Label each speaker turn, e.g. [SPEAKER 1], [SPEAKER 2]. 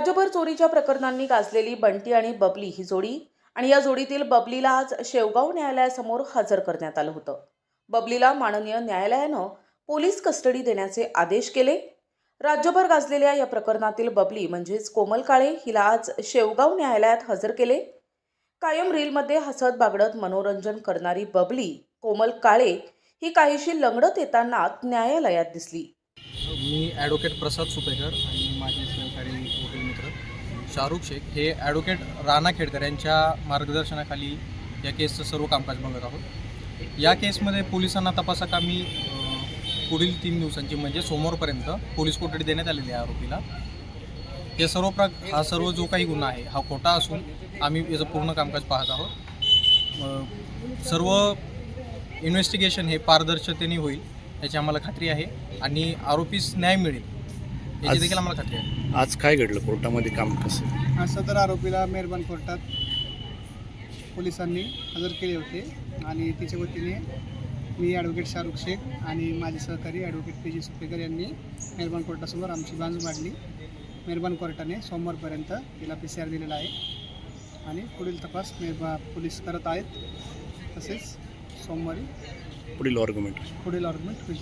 [SPEAKER 1] राज्यभर चोरीच्या प्रकरणांनी गाजलेली बंटी आणि बबली ही जोडी आणि या जोडीतील बबलीला आज शेवगाव न्यायालयासमोर हजर करण्यात आलं होतं. बबलीला माननीय न्यायालयानं पोलीस कस्टडी देण्याचे आदेश केले. राज्यभर गाजलेल्या या प्रकरणातील बबली म्हणजेच कोमल काळे हिला आज शेवगाव न्यायालयात हजर केले. कायम रीलमध्ये हसत बागडत मनोरंजन करणारी बबली कोमल काळे ही काहीशी लंगडत येताना न्यायालयात दिसली.
[SPEAKER 2] मी ॲडव्होकेट प्रसाद सुपेकर आणि माझे सहकारी वकील मित्र शाहरुख शेख हे ॲडव्होकेट राणा खेडकर यांच्या मार्गदर्शनाखाली या केसचं सर्व कामकाज बघत आहोत. या केसमध्ये पोलिसांना तपासाकामी पुढील तीन दिवसांची म्हणजे सोमवारपर्यंत पोलीस कोठडी देण्यात आलेली आहे आरोपीला. हे सर्व प्र हा सर्व जो काही गुन्हा आहे हा खोटा असून आम्ही याचं पूर्ण कामकाज पाहत आहोत. सर्व इन्व्हेस्टिगेशन हे पारदर्शकतेने होईल. याची आम्हाला खात्री आहे आणि आरोपीस न्याय मिळेल. याची
[SPEAKER 3] आज-
[SPEAKER 2] देखील आम्हाला खात्री आहे.
[SPEAKER 3] आज काय घडलं? कोर्टामध्ये काम कसं?
[SPEAKER 4] आज सदर आरोपीला मेहरबान कोर्टात पोलिसांनी हजर केले होते आणि तिच्या वतीने मी ॲडव्होकेट शाहरुख शेख आणि माझे सहकारी ॲडव्होकेट पी जी सुपेकर यांनी मेहरबान कोर्टासमोर आमची बाजू मांडली. मेहरबान कोर्टाने सोमवारपर्यंत तिला पी सी आर दिलेला आहे आणि पुढील तपास मेहरबा पोलीस करत आहेत तसेच सोमवारी
[SPEAKER 3] पुढील ऑर्ग्युमेंट
[SPEAKER 4] पुढील ऑर्ग्युमेंट होईल